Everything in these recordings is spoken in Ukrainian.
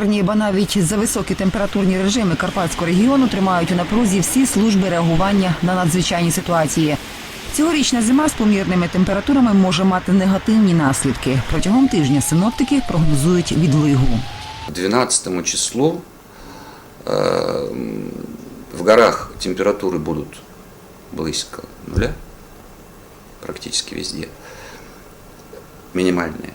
безперервні, бо навіть за високі температурні режими Карпатського регіону тримають у напрузі всі служби реагування на надзвичайні ситуації. Цьогорічна зима з помірними температурами може мати негативні наслідки. Протягом тижня синоптики прогнозують відлигу. 12 числу э, в горах температуры будут близко нуля, практически везде, минимальные.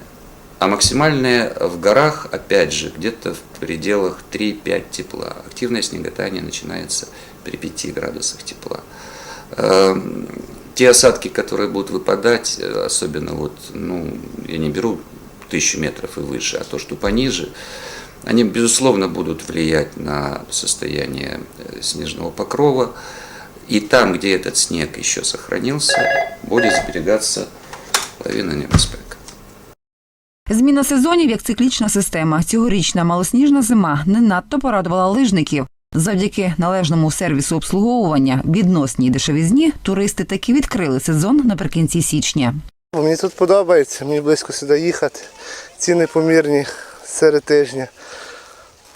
А максимальные в горах, опять же, где-то в пределах 3-5 тепла. Активное снеготание начинается при 5 градусах тепла. Э, Те осадки, которые будут выпадать, э, особенно вот, ну, я не беру тысячу метров и выше, а то, что пониже, они, безусловно, будут влиять на состояние э, снежного покрова. И там, где этот снег еще сохранился, будет зберігатися лавина небезпека. Зміна сезонів як циклічна система. Цьогорічна малосніжна зима не надто порадувала лижників. Завдяки належному сервісу обслуговування відносній дешевізні туристи таки відкрили сезон наприкінці січня. Мені тут подобається, мені близько сюди їхати. Ціни помірні серед тижня.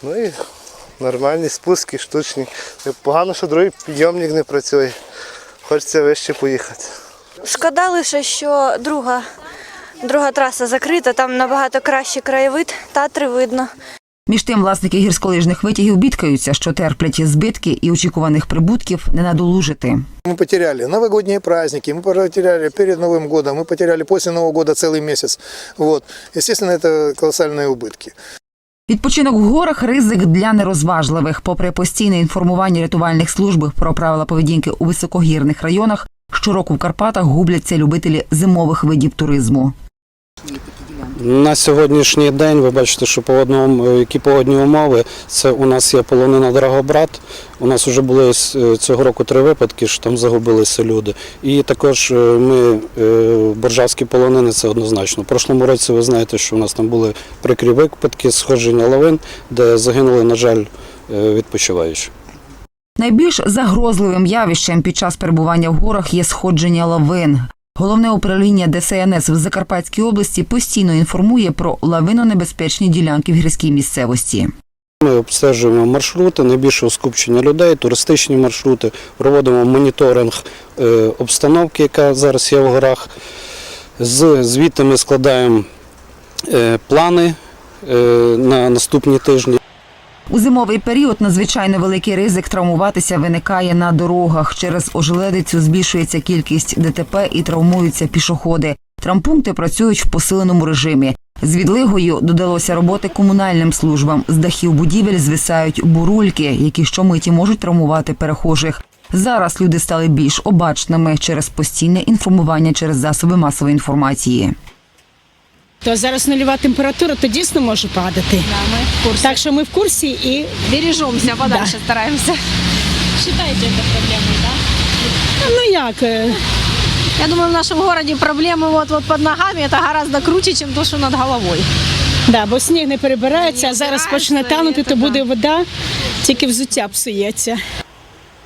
Ну і нормальні спуски, штучні. Погано, що другий підйомник не працює. Хочеться вище поїхати. Шкода лише, що друга, друга траса закрита, там набагато кращий краєвид, татри видно. Між тим, власники гірськолижних витягів бідкаються, що терплять збитки і очікуваних прибутків не надолужити. Мы потеряли новогодние праздники, мы потеряли перед Новым годом, мы потеряли после Нового года целый месяц. Вот. Естественно, это колоссальные убытки. Відпочинок в горах ризик для нерозважливих. Попри постійне інформування рятувальних служб про правила поведінки у високогірних районах, щороку в Карпатах губляться любителі зимових видів туризму. На сьогоднішній день ви бачите, що погодного, які погодні умови. Це у нас є полонина Драгобрат. У нас вже були е, цього року три випадки, що там загубилися люди. І також е, ми е, боржавські полонини це однозначно. У прошлому році ви знаєте, що у нас там були прикрі випадки сходження лавин, де загинули, на жаль, е, відпочиваючі. Найбільш загрозливим явищем під час перебування в горах є сходження лавин. Головне управління ДСНС в Закарпатській області постійно інформує про лавинонебезпечні ділянки в гірській місцевості. Ми обстежуємо маршрути, найбільшого скупчення людей, туристичні маршрути, проводимо моніторинг е, обстановки, яка зараз є в горах. Звідти ми складаємо е, плани е, на наступні тижні. У зимовий період надзвичайно великий ризик травмуватися виникає на дорогах. Через ожеледицю збільшується кількість ДТП і травмуються пішоходи. Травмпункти працюють в посиленому режимі. З відлигою додалося роботи комунальним службам. З дахів будівель звисають бурульки, які щомиті можуть травмувати перехожих. Зараз люди стали більш обачними через постійне інформування через засоби масової інформації. То зараз нульова температура, то дійсно може падати. Так що ми в курсі і Бережемся, подальше стараемся. вважаєте це проблемою, так? Ну як? е, Я думаю, в нашем городе проблемы вот, вот под ногами это гораздо круче, чем то, что над головой. Да, бо сніг не перебирається, а Не зараз збирається, почне танути, і то це буде вода, тільки взуття псується.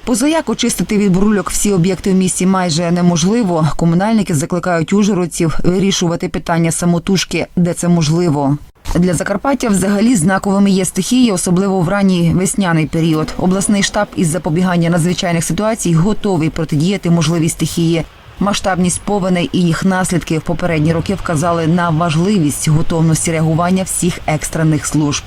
Позаяк очистити від бурульок всі об'єкти в місті майже неможливо. Комунальники закликають ужгородців вирішувати питання самотужки, де це можливо. Для Закарпаття взагалі знаковими є стихії, особливо в ранній весняний період. Обласний штаб із запобігання надзвичайних ситуацій готовий протидіяти можливій стихії. Масштабність повеней і їх наслідки в попередні роки вказали на важливість готовності реагування всіх екстрених служб.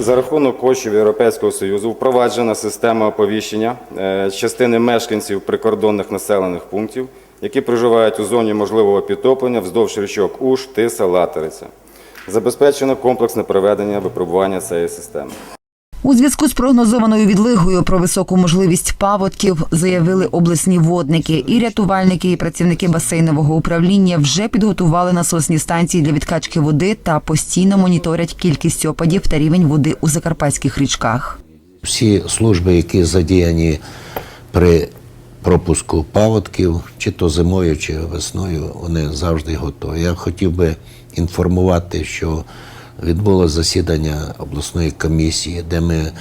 За рахунок коштів Європейського Союзу впроваджена система оповіщення е, частини мешканців прикордонних населених пунктів, які проживають у зоні можливого підтоплення вздовж річок Уш, Тиса, Латериця. Забезпечено комплексне проведення випробування цієї системи. У зв'язку з прогнозованою відлигою про високу можливість паводків заявили обласні водники і рятувальники, і працівники басейнового управління вже підготували насосні станції для відкачки води та постійно моніторять кількість опадів та рівень води у закарпатських річках. всі служби, які задіяні при пропуску паводків, чи то зимою, чи весною, вони завжди готові. Я хотів би інформувати, що відбулося засідання обласної комісії, де ми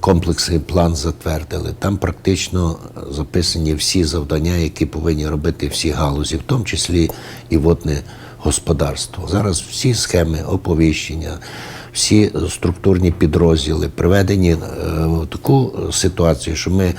комплексний план затвердили. Там практично записані всі завдання, які повинні робити всі галузі, в тому числі і водне господарство. Зараз всі схеми оповіщення, всі структурні підрозділи приведені е, в таку ситуацію, що ми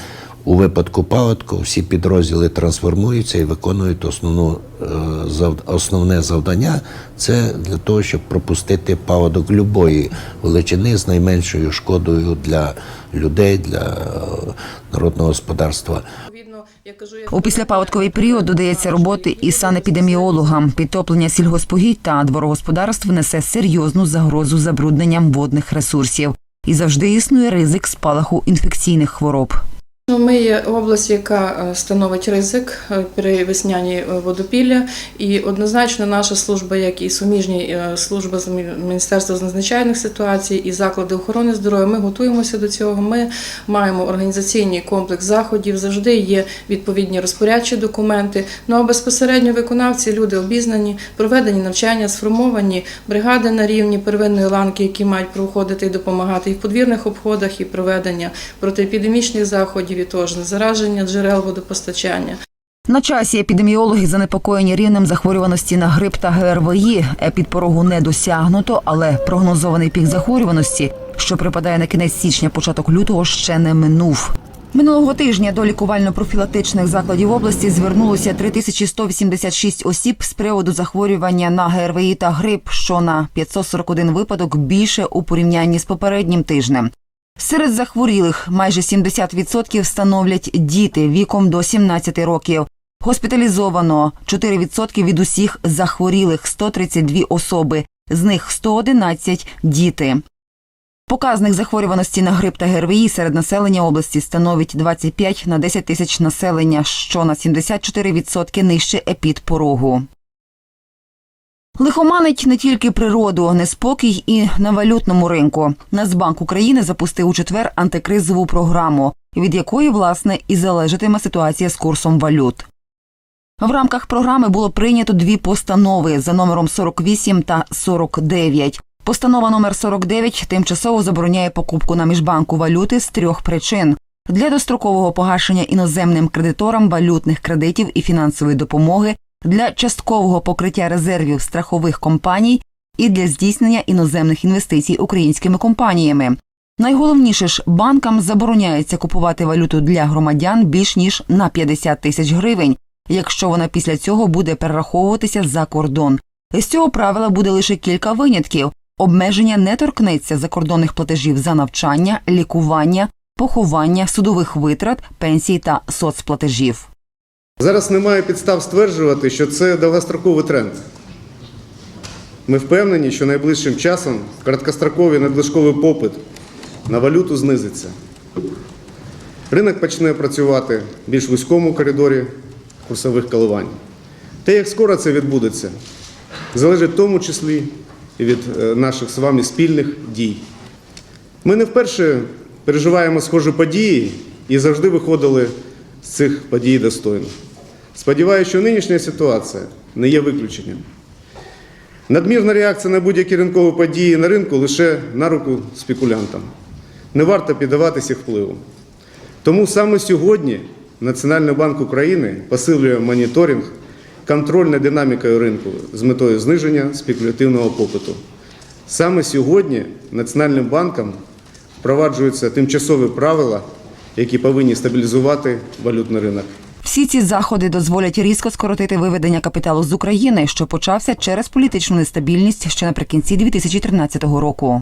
у випадку паводку всі підрозділи трансформуються і виконують основну, е, зав- основне завдання це для того, щоб пропустити паводок любої величини з найменшою шкодою для людей, для е, народного господарства. У післяпаводковий період додається роботи і санепідеміологам. Підтоплення сільгоспогідь та дворогосподарств несе серйозну загрозу забрудненням водних ресурсів. І завжди існує ризик спалаху інфекційних хвороб. Ну, Ми є область, яка е, становить ризик е, при весняній е, водопілля, і однозначно наша служба, як і суміжні служби з Міністерства з надзвичайних ситуацій і заклади охорони здоров'я, ми готуємося до цього. Ми маємо організаційний комплекс заходів, завжди є відповідні розпорядчі документи. Ну а безпосередньо виконавці люди обізнані, проведені навчання, сформовані бригади на рівні первинної ланки, які мають проходити і допомагати і в подвірних обходах, і проведення протиепідемічних заходів, і теж зараження джерел водопостачання. На часі епідеміологи занепокоєні рівнем захворюваності на грип та ГРВІ. Епідпорогу не досягнуто, але прогнозований пік захворюваності, що припадає на кінець січня, початок лютого, ще не минув. Минулого тижня до лікувально-профілактичних закладів області звернулося 3186 осіб з приводу захворювання на ГРВІ та грип, що на 541 випадок більше у порівнянні з попереднім тижнем. Серед захворілих майже 70% становлять діти віком до 17 років. Госпіталізовано 4% від усіх захворілих 132 особи, з них 111 – діти. Показник захворюваності на грип та ГРВІ серед населення області становить 25 на 10 тисяч населення, що на 74% нижче епідпорогу. Лихоманить не тільки природу, неспокій і на валютному ринку. Нацбанк України запустив у четвер антикризову програму, від якої, власне, і залежатиме ситуація з курсом валют. В рамках програми було прийнято дві постанови за номером 48 та 49. Постанова номер 49 тимчасово забороняє покупку на міжбанку валюти з трьох причин. Для дострокового погашення іноземним кредиторам валютних кредитів і фінансової допомоги, для часткового покриття резервів страхових компаній і для здійснення іноземних інвестицій українськими компаніями. Найголовніше ж банкам забороняється купувати валюту для громадян більш ніж на 50 тисяч гривень, якщо вона після цього буде перераховуватися за кордон. З цього правила буде лише кілька винятків. Обмеження не торкнеться закордонних платежів за навчання, лікування, поховання, судових витрат, пенсій та соцплатежів. Зараз немає підстав стверджувати, що це довгостроковий тренд. Ми впевнені, що найближчим часом короткостроковий надлишковий попит на валюту знизиться. Ринок почне працювати в більш вузькому коридорі курсових коливань. Те, як скоро це відбудеться, залежить в тому числі і від е, наших з вами спільних дій. Ми не вперше переживаємо схожі події і завжди виходили з цих подій достойно. Сподіваюся, що нинішня ситуація не є виключенням. Надмірна реакція на будь-які ринкові події на ринку лише на руку спекулянтам. Не варто піддаватися їх впливу. Тому саме сьогодні Національний банк України посилює моніторинг, контроль над динамікою ринку з метою зниження спекулятивного попиту. Саме сьогодні Національним банком впроваджуються тимчасові правила, які повинні стабілізувати валютний ринок. Всі ці заходи дозволять різко скоротити виведення капіталу з України, що почався через політичну нестабільність ще наприкінці 2013 року.